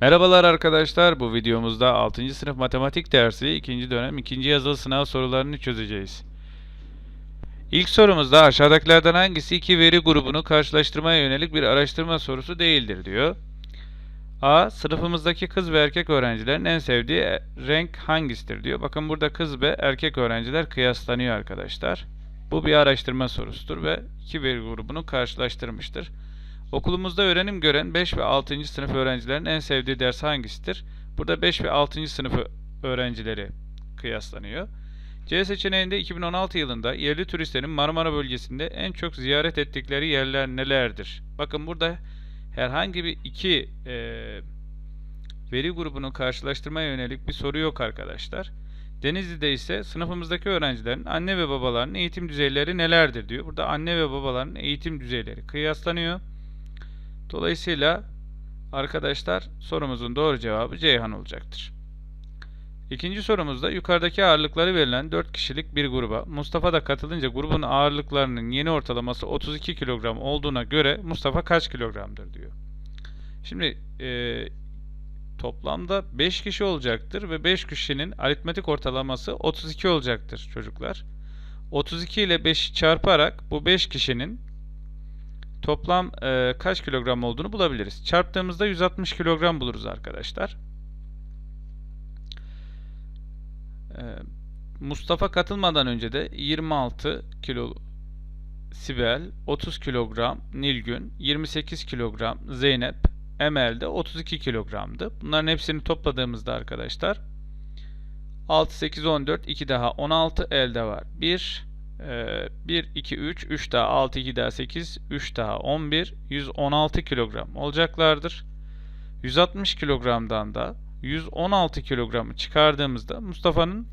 Merhabalar arkadaşlar. Bu videomuzda 6. sınıf matematik dersi 2. dönem 2. yazılı sınav sorularını çözeceğiz. İlk sorumuzda aşağıdakilerden hangisi iki veri grubunu karşılaştırmaya yönelik bir araştırma sorusu değildir diyor. A. Sınıfımızdaki kız ve erkek öğrencilerin en sevdiği renk hangisidir diyor. Bakın burada kız ve erkek öğrenciler kıyaslanıyor arkadaşlar. Bu bir araştırma sorusudur ve iki veri grubunu karşılaştırmıştır. Okulumuzda öğrenim gören 5 ve 6. sınıf öğrencilerin en sevdiği ders hangisidir? Burada 5 ve 6. sınıf öğrencileri kıyaslanıyor. C seçeneğinde 2016 yılında yerli turistlerin Marmara bölgesinde en çok ziyaret ettikleri yerler nelerdir? Bakın burada herhangi bir iki eee, veri grubunu karşılaştırmaya yönelik bir soru yok arkadaşlar. Denizli'de ise sınıfımızdaki öğrencilerin anne ve babalarının eğitim düzeyleri nelerdir diyor. Burada anne ve babaların eğitim düzeyleri kıyaslanıyor. Dolayısıyla arkadaşlar sorumuzun doğru cevabı Ceyhan olacaktır. İkinci sorumuzda yukarıdaki ağırlıkları verilen 4 kişilik bir gruba Mustafa da katılınca grubun ağırlıklarının yeni ortalaması 32 kilogram olduğuna göre Mustafa kaç kilogramdır diyor. Şimdi eee, toplamda 5 kişi olacaktır ve 5 kişinin aritmetik ortalaması 32 olacaktır çocuklar. 32 ile 5'i çarparak bu 5 kişinin toplam e, kaç kilogram olduğunu bulabiliriz. Çarptığımızda 160 kilogram buluruz arkadaşlar. E, Mustafa katılmadan önce de 26 kilo Sibel, 30 kilogram Nilgün, 28 kilogram Zeynep, Emel de 32 kilogramdı. Bunların hepsini topladığımızda arkadaşlar 6, 8, 14, 2 daha 16 elde var. 1, 1, 2, 3, 3 daha 6, 2 daha 8, 3 daha 11, 116 kilogram olacaklardır. 160 kilogramdan da 116 kilogramı çıkardığımızda Mustafa'nın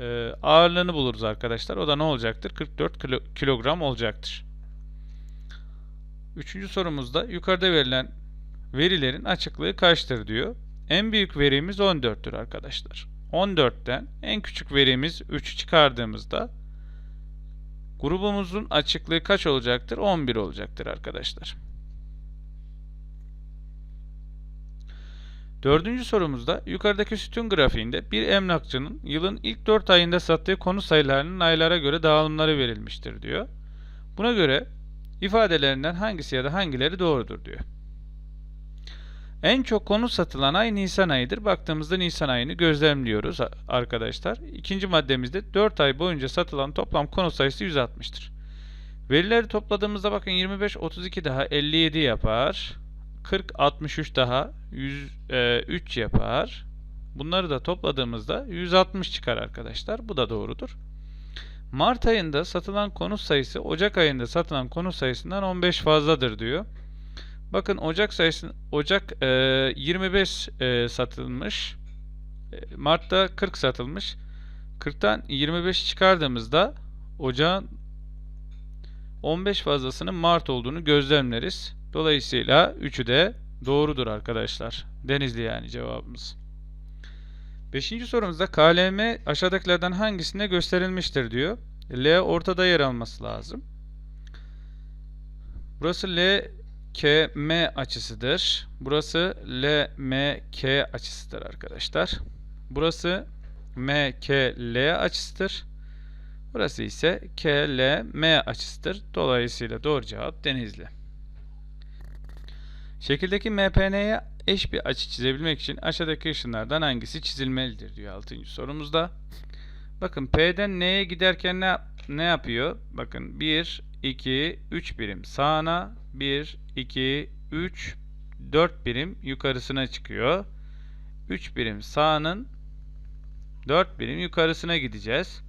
e, ağırlığını buluruz arkadaşlar. O da ne olacaktır? 44 kilo- kilogram olacaktır. Üçüncü sorumuzda yukarıda verilen verilerin açıklığı kaçtır diyor. En büyük verimiz 14'tür arkadaşlar. 14'ten en küçük verimiz 3'ü çıkardığımızda grubumuzun açıklığı kaç olacaktır? 11 olacaktır arkadaşlar. Dördüncü sorumuzda yukarıdaki sütun grafiğinde bir emlakçının yılın ilk 4 ayında sattığı konu sayılarının aylara göre dağılımları verilmiştir diyor. Buna göre ifadelerinden hangisi ya da hangileri doğrudur diyor. En çok konu satılan ay Nisan ayıdır. Baktığımızda Nisan ayını gözlemliyoruz arkadaşlar. İkinci maddemizde 4 ay boyunca satılan toplam konu sayısı 160'tır. Verileri topladığımızda bakın 25, 32 daha 57 yapar. 40, 63 daha 103 yapar. Bunları da topladığımızda 160 çıkar arkadaşlar. Bu da doğrudur. Mart ayında satılan konut sayısı Ocak ayında satılan konut sayısından 15 fazladır diyor. Bakın Ocak sayısı Ocak e, 25 e, satılmış. E, Mart'ta 40 satılmış. 40'tan 25 çıkardığımızda Ocağın 15 fazlasının Mart olduğunu gözlemleriz. Dolayısıyla 3'ü de doğrudur arkadaşlar. Denizli yani cevabımız. Beşinci sorumuzda KLM aşağıdakilerden hangisinde gösterilmiştir diyor. L ortada yer alması lazım. Burası L KM açısıdır. Burası LMK açısıdır arkadaşlar. Burası MKL açısıdır. Burası ise KLM açısıdır. Dolayısıyla doğru cevap Denizli. Şekildeki MPN'ye eş bir açı çizebilmek için aşağıdaki ışınlardan hangisi çizilmelidir diyor 6. sorumuzda. Bakın P'den N'ye giderken ne, ne yapıyor? Bakın 1, 2, 3 birim sağına, 1, 2, 3, 4 birim yukarısına çıkıyor. 3 birim sağının 4 birim yukarısına gideceğiz.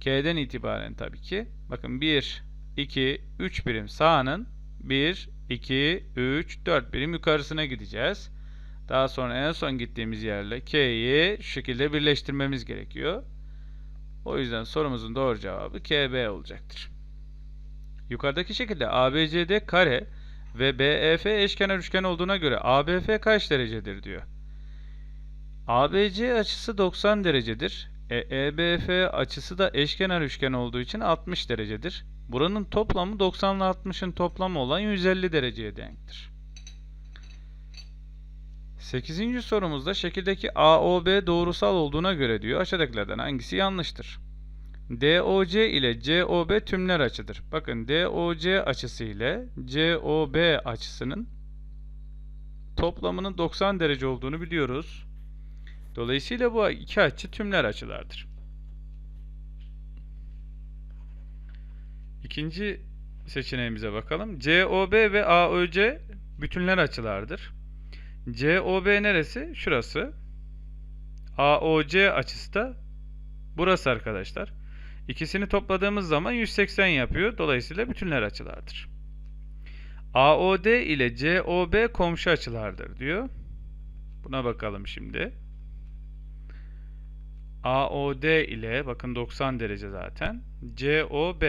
K'den itibaren tabii ki. Bakın 1, 2, 3 birim sağının 1, 2, 3, 4 birim yukarısına gideceğiz. Daha sonra en son gittiğimiz yerle K'yi şu şekilde birleştirmemiz gerekiyor. O yüzden sorumuzun doğru cevabı KB olacaktır. Yukarıdaki şekilde ABCD kare ve BEF eşkenar üçgen olduğuna göre ABF kaç derecedir diyor. ABC açısı 90 derecedir. E, EBF açısı da eşkenar üçgen olduğu için 60 derecedir. Buranın toplamı 90 ile 60'ın toplamı olan 150 dereceye denktir. 8. sorumuzda şekildeki AOB doğrusal olduğuna göre diyor aşağıdakilerden hangisi yanlıştır? DOC ile COB tümler açıdır. Bakın DOC açısı ile COB açısının toplamının 90 derece olduğunu biliyoruz. Dolayısıyla bu iki açı tümler açılardır. İkinci seçeneğimize bakalım. COB ve AOC bütünler açılardır. COB neresi? Şurası. AOC açısı da burası arkadaşlar. İkisini topladığımız zaman 180 yapıyor. Dolayısıyla bütünler açılardır. AOD ile COB komşu açılardır diyor. Buna bakalım şimdi. AOD ile bakın 90 derece zaten. COB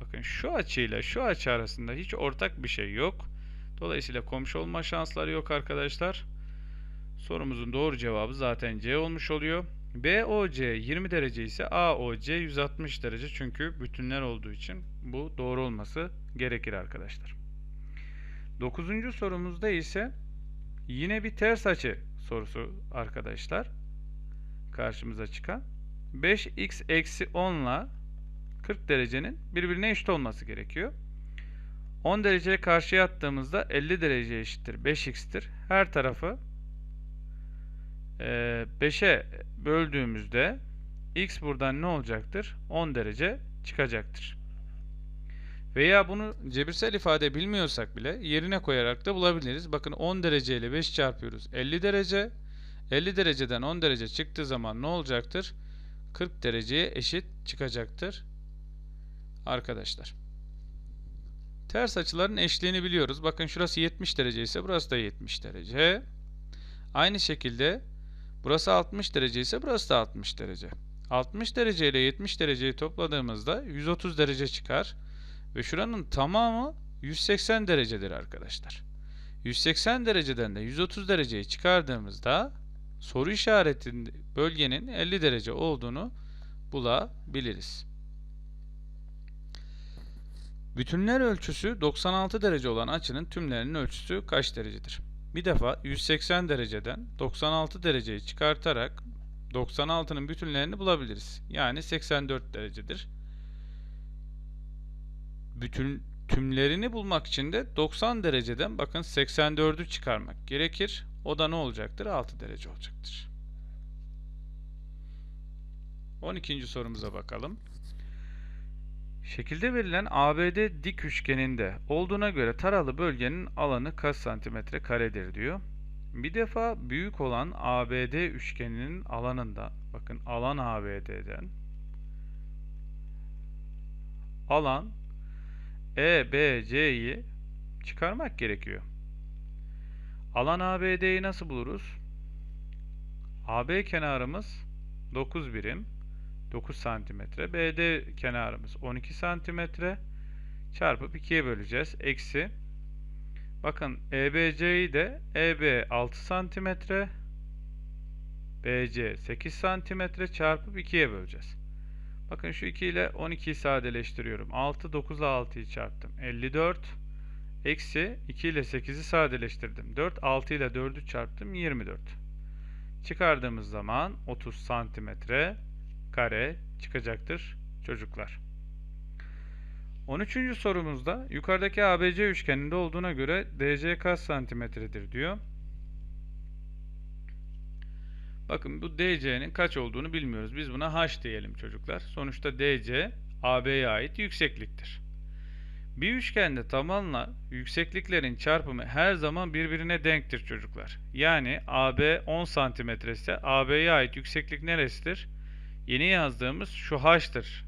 bakın şu açıyla şu açı arasında hiç ortak bir şey yok. Dolayısıyla komşu olma şansları yok arkadaşlar. Sorumuzun doğru cevabı zaten C olmuş oluyor. BOC 20 derece ise AOC 160 derece çünkü bütünler olduğu için bu doğru olması gerekir arkadaşlar. 9. sorumuzda ise yine bir ters açı sorusu arkadaşlar. Karşımıza çıkan 5x eksi 10 ile 40 derecenin birbirine eşit olması gerekiyor. 10 dereceye karşıya attığımızda 50 derece eşittir 5x'tir. Her tarafı 5'e böldüğümüzde x buradan ne olacaktır? 10 derece çıkacaktır. Veya bunu cebirsel ifade bilmiyorsak bile yerine koyarak da bulabiliriz. Bakın 10 derece ile 5 çarpıyoruz. 50 derece. 50 dereceden 10 derece çıktığı zaman ne olacaktır? 40 dereceye eşit çıkacaktır. Arkadaşlar. Ters açıların eşliğini biliyoruz. Bakın şurası 70 derece ise burası da 70 derece. Aynı şekilde burası 60 derece ise burası da 60 derece. 60 derece ile 70 dereceyi topladığımızda 130 derece çıkar. Ve şuranın tamamı 180 derecedir arkadaşlar. 180 dereceden de 130 dereceyi çıkardığımızda soru işaretinin bölgenin 50 derece olduğunu bulabiliriz. Bütünler ölçüsü 96 derece olan açının tümlerinin ölçüsü kaç derecedir? Bir defa 180 dereceden 96 dereceyi çıkartarak 96'nın bütünlerini bulabiliriz. Yani 84 derecedir. Bütün tümlerini bulmak için de 90 dereceden bakın 84'ü çıkarmak gerekir. O da ne olacaktır? 6 derece olacaktır. 12. sorumuza bakalım. Şekilde verilen ABD dik üçgeninde olduğuna göre taralı bölgenin alanı kaç santimetre karedir diyor. Bir defa büyük olan ABD üçgeninin alanında bakın alan ABD'den alan EBC'yi çıkarmak gerekiyor. Alan ABD'yi nasıl buluruz? AB kenarımız 9 birim. 9 santimetre. BD kenarımız 12 santimetre. Çarpıp 2'ye böleceğiz. Eksi. Bakın EBC'yi de EB 6 santimetre. BC 8 santimetre çarpıp 2'ye böleceğiz. Bakın şu 2 ile 12'yi sadeleştiriyorum. 6, 9 ile 6'yı çarptım. 54. Eksi 2 ile 8'i sadeleştirdim. 4, 6 ile 4'ü çarptım. 24. Çıkardığımız zaman 30 santimetre kare çıkacaktır çocuklar. 13. sorumuzda yukarıdaki ABC üçgeninde olduğuna göre DC kaç santimetredir diyor. Bakın bu DC'nin kaç olduğunu bilmiyoruz. Biz buna H diyelim çocuklar. Sonuçta DC AB'ye ait yüksekliktir. Bir üçgende tabanla yüksekliklerin çarpımı her zaman birbirine denktir çocuklar. Yani AB 10 cm ise AB'ye ait yükseklik neresidir? Yeni yazdığımız şu h'tır.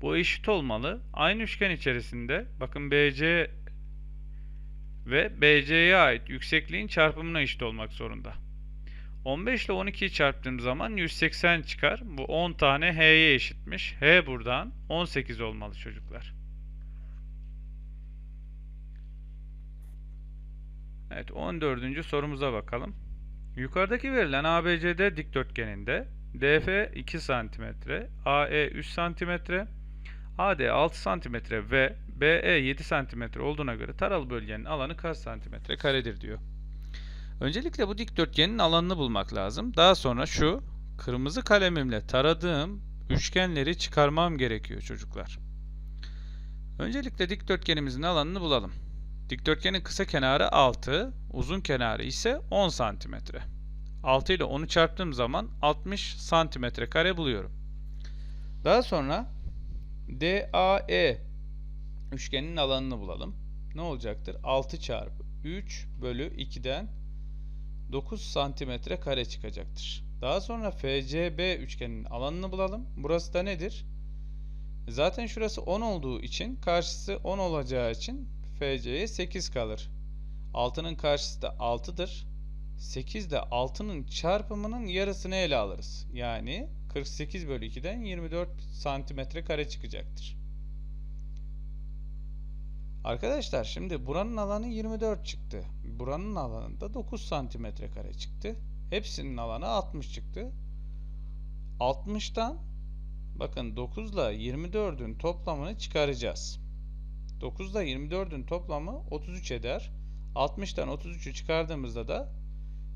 Bu eşit olmalı. Aynı üçgen içerisinde bakın BC ve BC'ye ait yüksekliğin çarpımına eşit olmak zorunda. 15 ile 12'yi çarptığım zaman 180 çıkar. Bu 10 tane H'ye eşitmiş. H buradan 18 olmalı çocuklar. Evet 14. sorumuza bakalım. Yukarıdaki verilen ABCD dikdörtgeninde DF 2 cm, AE 3 cm, AD 6 cm ve BE 7 cm olduğuna göre taralı bölgenin alanı kaç santimetre karedir diyor. Öncelikle bu dikdörtgenin alanını bulmak lazım. Daha sonra şu kırmızı kalemimle taradığım üçgenleri çıkarmam gerekiyor çocuklar. Öncelikle dikdörtgenimizin alanını bulalım. Dikdörtgenin kısa kenarı 6, uzun kenarı ise 10 santimetre. 6 ile 10'u çarptığım zaman 60 santimetre kare buluyorum. Daha sonra DAE üçgenin alanını bulalım. Ne olacaktır? 6 çarpı 3 bölü 2'den 9 santimetre kare çıkacaktır. Daha sonra FCB üçgeninin alanını bulalım. Burası da nedir? Zaten şurası 10 olduğu için karşısı 10 olacağı için FC'ye 8 kalır. 6'nın karşısı da 6'dır. 8 de 6'nın çarpımının yarısını ele alırız. Yani 48 bölü 2'den 24 santimetre kare çıkacaktır. Arkadaşlar şimdi buranın alanı 24 çıktı. Buranın alanı da 9 santimetre kare çıktı. Hepsinin alanı 60 çıktı. 60'tan bakın 9 ile 24'ün toplamını çıkaracağız. 9 ile 24'ün toplamı 33 eder. 60'tan 33'ü çıkardığımızda da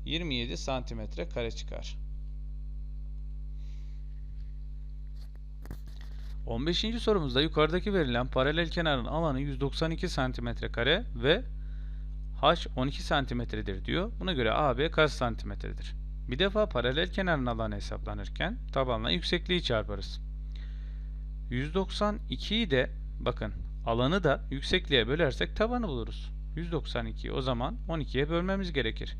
27 santimetre kare çıkar. 15. sorumuzda yukarıdaki verilen paralel kenarın alanı 192 santimetre kare ve h 12 santimetredir diyor. Buna göre AB kaç santimetredir? Bir defa paralel kenarın alanı hesaplanırken tabanla yüksekliği çarparız. 192'yi de bakın alanı da yüksekliğe bölersek tabanı buluruz. 192'yi o zaman 12'ye bölmemiz gerekir.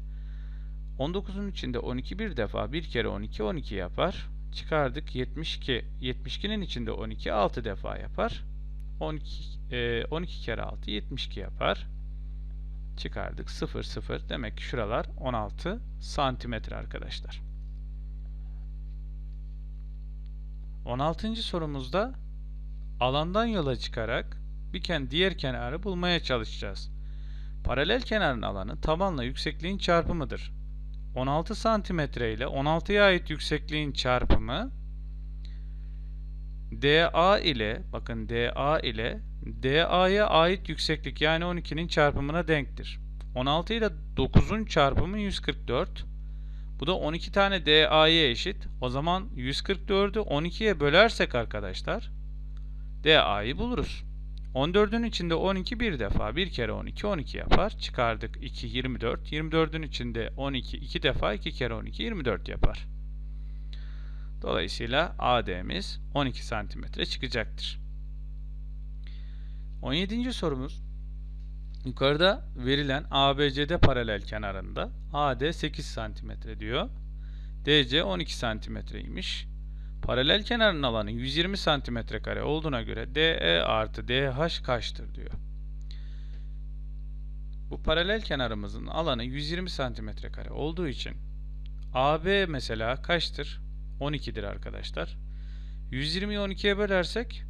19'un içinde 12 bir defa bir kere 12 12 yapar. Çıkardık 72. 72'nin içinde 12 6 defa yapar. 12 e, 12 kere 6 72 yapar. Çıkardık 0 0. Demek ki şuralar 16 santimetre arkadaşlar. 16. sorumuzda alandan yola çıkarak bir ken diğer kenarı bulmaya çalışacağız. Paralel kenarın alanı tabanla yüksekliğin çarpımıdır. 16 santimetre ile 16'ya ait yüksekliğin çarpımı DA ile bakın DA ile DA'ya ait yükseklik yani 12'nin çarpımına denktir. 16 ile 9'un çarpımı 144. Bu da 12 tane DA'ya eşit. O zaman 144'ü 12'ye bölersek arkadaşlar DA'yı buluruz. 14'ün içinde 12 bir defa. Bir kere 12 12 yapar. Çıkardık 2 24. 24'ün içinde 12 iki defa. 2 kere 12 24 yapar. Dolayısıyla AD'miz 12 santimetre çıkacaktır. 17. sorumuz yukarıda verilen ABCD paralel kenarında AD 8 santimetre diyor. DC 12 santimetreymiş. Paralel kenarın alanı 120 santimetre kare olduğuna göre DE artı DH kaçtır diyor. Bu paralel kenarımızın alanı 120 santimetre kare olduğu için AB mesela kaçtır? 12'dir arkadaşlar. 120'yi 12'ye bölersek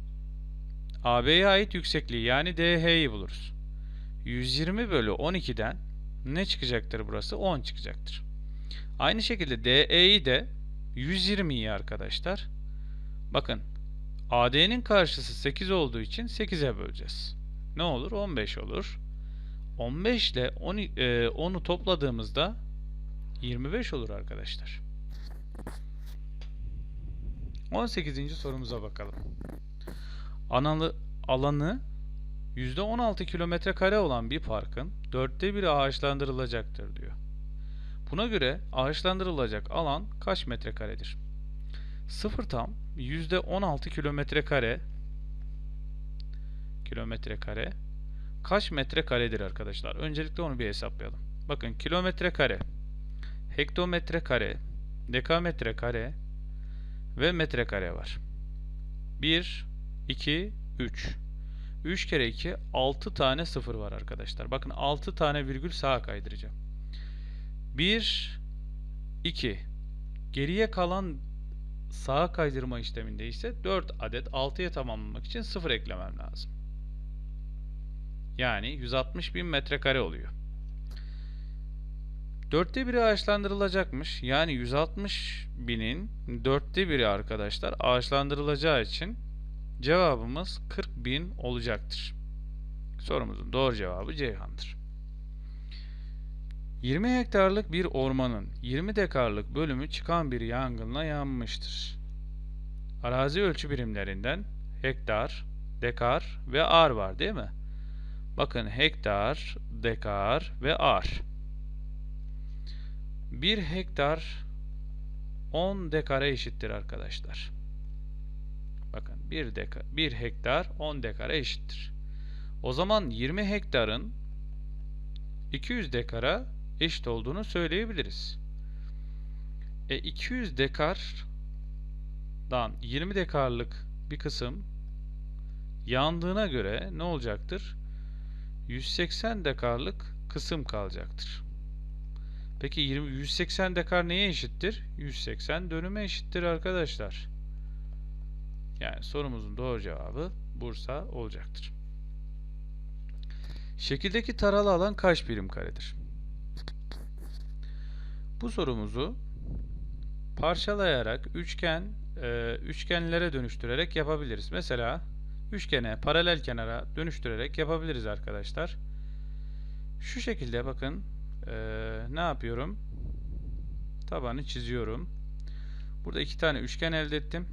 AB'ye ait yüksekliği yani DH'yi buluruz. 120 bölü 12'den ne çıkacaktır burası? 10 çıkacaktır. Aynı şekilde DE'yi de 120'yi arkadaşlar. Bakın AD'nin karşısı 8 olduğu için 8'e böleceğiz. Ne olur? 15 olur. 15 ile 10'u topladığımızda 25 olur arkadaşlar. 18. sorumuza bakalım. Analı alanı %16 kilometre kare olan bir parkın dörtte biri ağaçlandırılacaktır diyor. Buna göre ağaçlandırılacak alan kaç metrekaredir? Sıfır tam %16 kilometre kare kilometre kare kaç metre karedir arkadaşlar? Öncelikle onu bir hesaplayalım. Bakın kilometre kare, hektometre kare, dekametre kare ve metre kare var. 1, 2, 3. 3 kere 2 6 tane sıfır var arkadaşlar. Bakın 6 tane virgül sağa kaydıracağım. 1 2 Geriye kalan sağa kaydırma işleminde ise 4 adet 6'ya tamamlamak için 0 eklemem lazım. Yani 160 bin metrekare oluyor. Dörtte biri ağaçlandırılacakmış. Yani 160 binin dörtte biri arkadaşlar ağaçlandırılacağı için cevabımız 40 bin olacaktır. Sorumuzun doğru cevabı Ceyhan'dır. 20 hektarlık bir ormanın 20 dekarlık bölümü çıkan bir yangınla yanmıştır. Arazi ölçü birimlerinden hektar, dekar ve ar var değil mi? Bakın hektar, dekar ve ar. 1 hektar 10 dekara eşittir arkadaşlar. Bakın 1 deka 1 hektar 10 dekara eşittir. O zaman 20 hektarın 200 dekara eşit olduğunu söyleyebiliriz. E 200 dekardan 20 dekarlık bir kısım yandığına göre ne olacaktır? 180 dekarlık kısım kalacaktır. Peki 20 180 dekar neye eşittir? 180 dönüme eşittir arkadaşlar. Yani sorumuzun doğru cevabı Bursa olacaktır. Şekildeki taralı alan kaç birim karedir? Bu sorumuzu parçalayarak üçgen e, üçgenlere dönüştürerek yapabiliriz. Mesela üçgene paralel kenara dönüştürerek yapabiliriz arkadaşlar. Şu şekilde bakın e, ne yapıyorum? Tabanı çiziyorum. Burada iki tane üçgen elde ettim.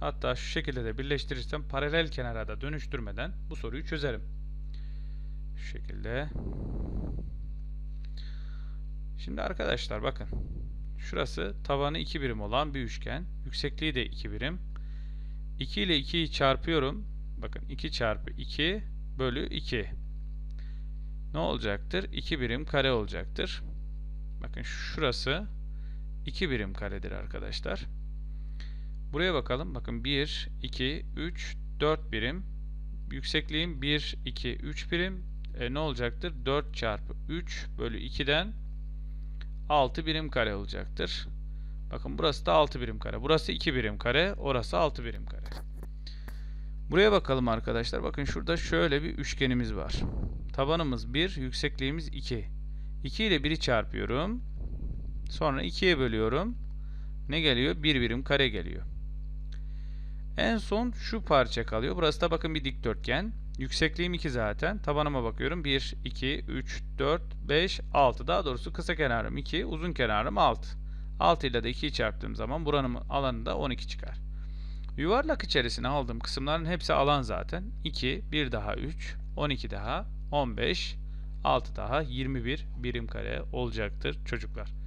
Hatta şu şekilde de birleştirirsem paralel kenara da dönüştürmeden bu soruyu çözerim. Şu şekilde. Şimdi arkadaşlar bakın. Şurası tabanı 2 birim olan bir üçgen. Yüksekliği de 2 birim. 2 ile 2'yi çarpıyorum. Bakın 2 çarpı 2 bölü 2. Ne olacaktır? 2 birim kare olacaktır. Bakın şurası 2 birim karedir arkadaşlar. Buraya bakalım. Bakın 1, 2, 3, 4 birim. Yüksekliğim 1, 2, 3 birim. E, ne olacaktır? 4 çarpı 3 bölü 2'den 6 birim kare olacaktır. Bakın burası da 6 birim kare. Burası 2 birim kare. Orası 6 birim kare. Buraya bakalım arkadaşlar. Bakın şurada şöyle bir üçgenimiz var. Tabanımız 1, yüksekliğimiz 2. 2 ile 1'i çarpıyorum. Sonra 2'ye bölüyorum. Ne geliyor? 1 birim kare geliyor. En son şu parça kalıyor. Burası da bakın bir dikdörtgen. Yüksekliğim 2 zaten. Tabanıma bakıyorum. 1, 2, 3, 4, 5, 6. Daha doğrusu kısa kenarım 2, uzun kenarım 6. 6 ile de 2'yi çarptığım zaman buranın alanında 12 çıkar. Yuvarlak içerisine aldığım kısımların hepsi alan zaten. 2, 1 daha 3, 12 daha 15, 6 daha 21 birim kare olacaktır çocuklar.